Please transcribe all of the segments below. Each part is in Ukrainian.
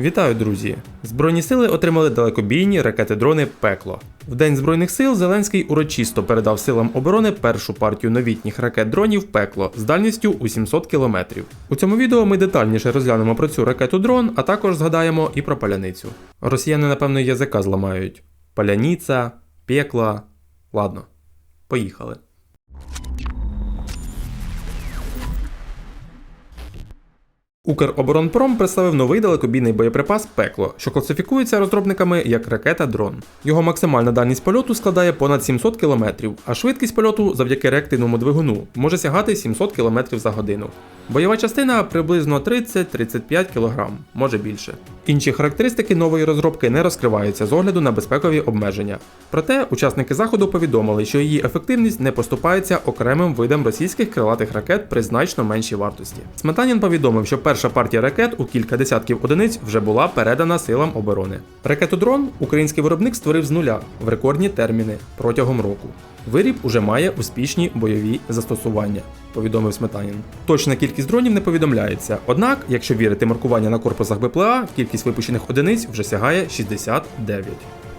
Вітаю, друзі! Збройні сили отримали далекобійні ракети-дрони Пекло. В День Збройних сил Зеленський урочисто передав силам оборони першу партію новітніх ракет-дронів Пекло з дальністю у 700 км. У цьому відео ми детальніше розглянемо про цю ракету-дрон, а також згадаємо і про паляницю. Росіяни, напевно, язика зламають. Паляниця, пекла. Ладно, поїхали. Укроборонпром представив новий далекобійний боєприпас Пекло, що класифікується розробниками як ракета-дрон. Його максимальна дальність польоту складає понад 700 км, а швидкість польоту завдяки реактивному двигуну може сягати 700 км за годину. Бойова частина приблизно 30-35 кг, може більше. Інші характеристики нової розробки не розкриваються з огляду на безпекові обмеження. Проте учасники заходу повідомили, що її ефективність не поступається окремим видам російських крилатих ракет при значно меншій вартості. Сметанін повідомив, що перша партія ракет у кілька десятків одиниць вже була передана силам оборони. Ракетодрон український виробник створив з нуля в рекордні терміни протягом року. Виріб уже має успішні бойові застосування, повідомив Сметанін. Точна кількість дронів не повідомляється. Однак, якщо вірити маркування на корпусах БПЛА, кількість випущених одиниць вже сягає 69.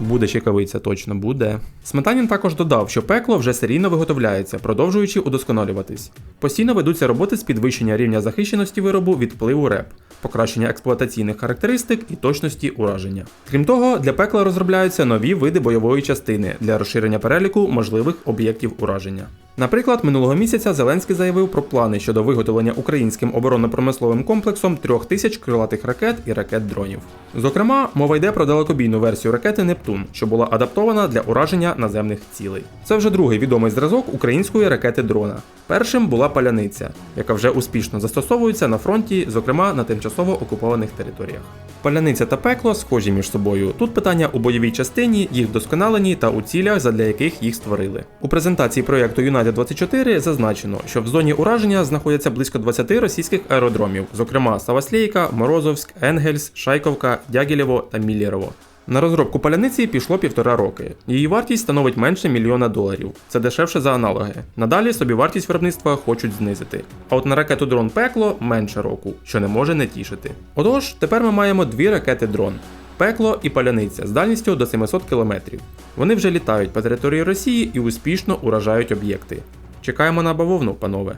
Буде чекавиця, точно буде. Сметанін також додав, що пекло вже серійно виготовляється, продовжуючи удосконалюватись. Постійно ведуться роботи з підвищення рівня захищеності виробу від впливу РЕП, покращення експлуатаційних характеристик і точності ураження. Крім того, для пекла розробляються нові види бойової частини для розширення переліку можливих об'єктів ураження. Наприклад, минулого місяця Зеленський заявив про плани щодо виготовлення українським оборонно-промисловим комплексом трьох тисяч крилатих ракет і ракет-дронів. Зокрема, мова йде про далекобійну версію ракети Нептун, що була адаптована для ураження наземних цілей. Це вже другий відомий зразок української ракети дрона. Першим була паляниця, яка вже успішно застосовується на фронті, зокрема на тимчасово окупованих територіях. Паляниця та пекло схожі між собою. Тут питання у бойовій частині, їх вдосконаленні та у цілях, задля яких їх створили. У презентації проєкту United 24 зазначено, що в зоні ураження знаходяться близько 20 російських аеродромів, зокрема Саваслейка, Морозовськ, Енгельс, Шайковка, Дягілєво та Міллєрово. На розробку паляниці пішло півтора роки. Її вартість становить менше мільйона доларів. Це дешевше за аналоги. Надалі собі вартість виробництва хочуть знизити. А от на ракету дрон пекло менше року, що не може не тішити. Отож, тепер ми маємо дві ракети дрон. Пекло і паляниця з дальністю до 700 км. Вони вже літають по території Росії і успішно уражають об'єкти. Чекаємо на бавовну, панове.